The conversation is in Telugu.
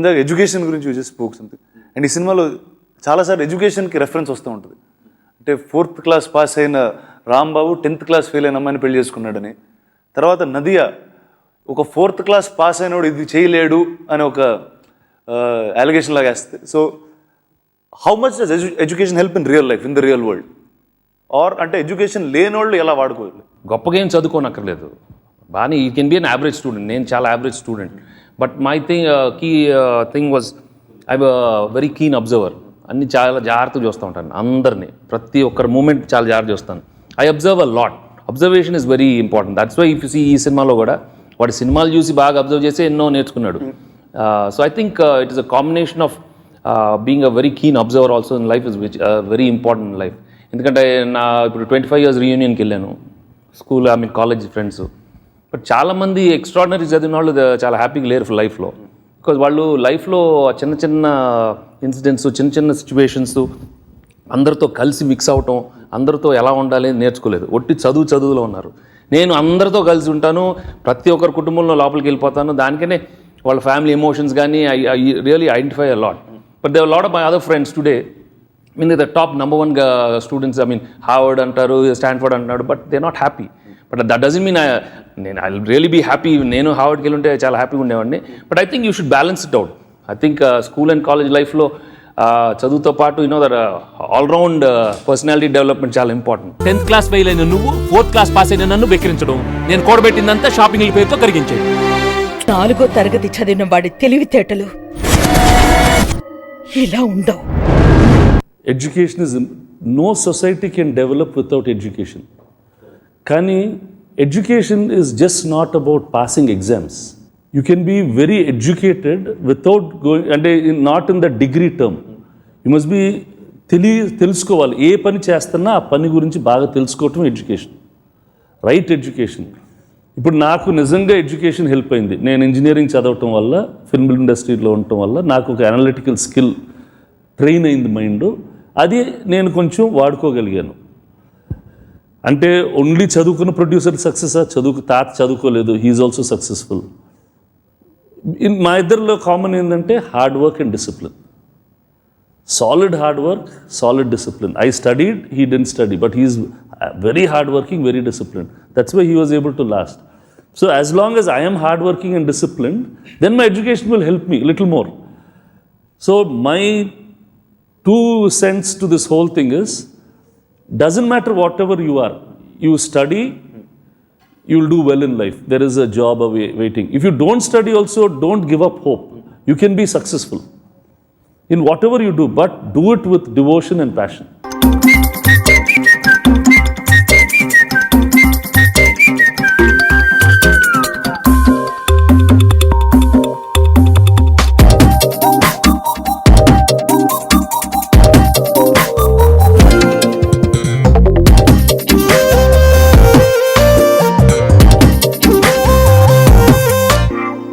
ఇందాక ఎడ్యుకేషన్ గురించి యూజ్ స్పోక్ సంథింగ్ అండ్ ఈ సినిమాలో చాలాసార్లు ఎడ్యుకేషన్కి రెఫరెన్స్ వస్తూ ఉంటుంది. అంటే ఫోర్త్ క్లాస్ పాస్ అయిన రాంబాబు టెన్త్ క్లాస్ ఫెయిల్ అయిన అమ్మాయిని పెళ్ళి చేసుకున్నాడని. తర్వాత నదియా ఒక ఫోర్త్ క్లాస్ పాస్ అయినోడు ఇది చేయలేడు అని ఒక అలిగేషన్ లాగా వేస్తే so how much does education help in real life in the real world or అంటే ఎడ్యుకేషన్ లేనోళ్ళు ఎలా వాడుకోవాలి? గొప్పగా ఏం చదువుకోనక్కర్లేదు. బాగానే ఈ can be an average student నేను చాలా average student but my thing key thing was I very keen observer అన్ని చాలా జాగ్రత్తగా చూస్తూ ఉంటాను అందరినీ. ప్రతి ఒక్కరి మూమెంట్ చాలా జాగ్రత్త చూస్తాను. I observe a lot observation is very important that's why if see ఈ సినిమాలో కూడా వాడి సినిమాలు చూసి బాగా అబ్జర్వ్ చేసి ఎన్నో నేర్చుకున్నాడు. So I think it is a combination of being a very keen observer also in life is which very important life ఎందుకంటే నా ఇప్పుడు ట్వంటీ ఫైవ్ ఇయర్స్ రీయూనియన్కి వెళ్ళాను. School I mean college friends but చాలామంది ఎక్స్ట్రాడినరీ చదివిన వాళ్ళు చాలా హ్యాపీగా లేరు లైఫ్లో బికాజ్ వాళ్ళు లైఫ్లో చిన్న చిన్న ఇన్సిడెంట్స్ చిన్న చిన్న సిచ్యువేషన్స్ అందరితో కలిసి మిక్స్ అవటం అందరితో ఎలా ఉండాలి నేర్చుకోలేదు. ఒట్టి చదువు చదువులో ఉన్నారు. నేను అందరితో కలిసి ఉంటాను ప్రతి ఒక్కరి కుటుంబంలో లోపలికి వెళ్ళిపోతాను. దానికనే వాళ్ళ ఫ్యామిలీ ఎమోషన్స్ కానీ I I really identify a lot but they lot of my other friends today mean the top number one students I mean Harvard అంటారు స్టాన్ఫర్డ్ అంటున్నాడు but they not happy but that doesn't mean నేను ఐ రియలీ బీ హ్యాపీ నేను హార్వర్డ్కి వెళ్ళి ఉంటే చాలా హ్యాపీగా ఉండేవాడిని. But I think you should balance it out I think school and college లైఫ్లో చదువుతో పాటు you know there all-round personality development చాలా ఇంపార్టెంట్ టెన్త్ క్లాస్ ఫెయిల్ అయిన నువ్వు ఫోర్త్ క్లాస్ పాస్ అయిన నన్ను బెక్కిరించడం. నేను కూడబెట్టిందంతా షాపింగ్ల పేరుతో కరిగించేది. నాలుగో తరగతి చదివిన వాడి తెలివితేటలు ఇలా ఉండవు? Education is no society can develop without education కానీ education is just not about passing exams you can be very educated without going అంటే not in the degree term you must be తెలియ తెలుసుకోవాలి. ఏ పని చేస్తున్నా ఆ పని గురించి బాగా తెలుసుకోవటం ఎడ్యుకేషన్ రైట్ ఎడ్యుకేషన్ ఇప్పుడు నాకు నిజంగా ఎడ్యుకేషన్ హెల్ప్ అయింది. నేను ఇంజనీరింగ్ చదవటం వల్ల ఫిల్మ్ ఇండస్ట్రీలో ఉండటం వల్ల నాకు ఒక అనలిటికల్ స్కిల్ ట్రైన్ అయింది మైండ్ అది నేను కొంచెం వాడుకోగలిగాను. అంటే ఓన్లీ చదువుకున్న ప్రొడ్యూసర్ సక్సెసా చదువు తాత చదువుకోలేదు హీఈస్ ఆల్సో సక్సెస్ఫుల్ మా ఇద్దరిలో కామన్ ఏంటంటే hard work and discipline solid hard work solid discipline I studied he didn't study but he's very hard working very discipline that's why he was able to last so as long as I'm hard working and discipline then my education will help me little more so my two cents to this whole thing is doesn't matter whatever you are you study you'll do well in life. There is a job away waiting. If you don't study also don't give up hope. You can be successful in whatever you do but do it with devotion and passion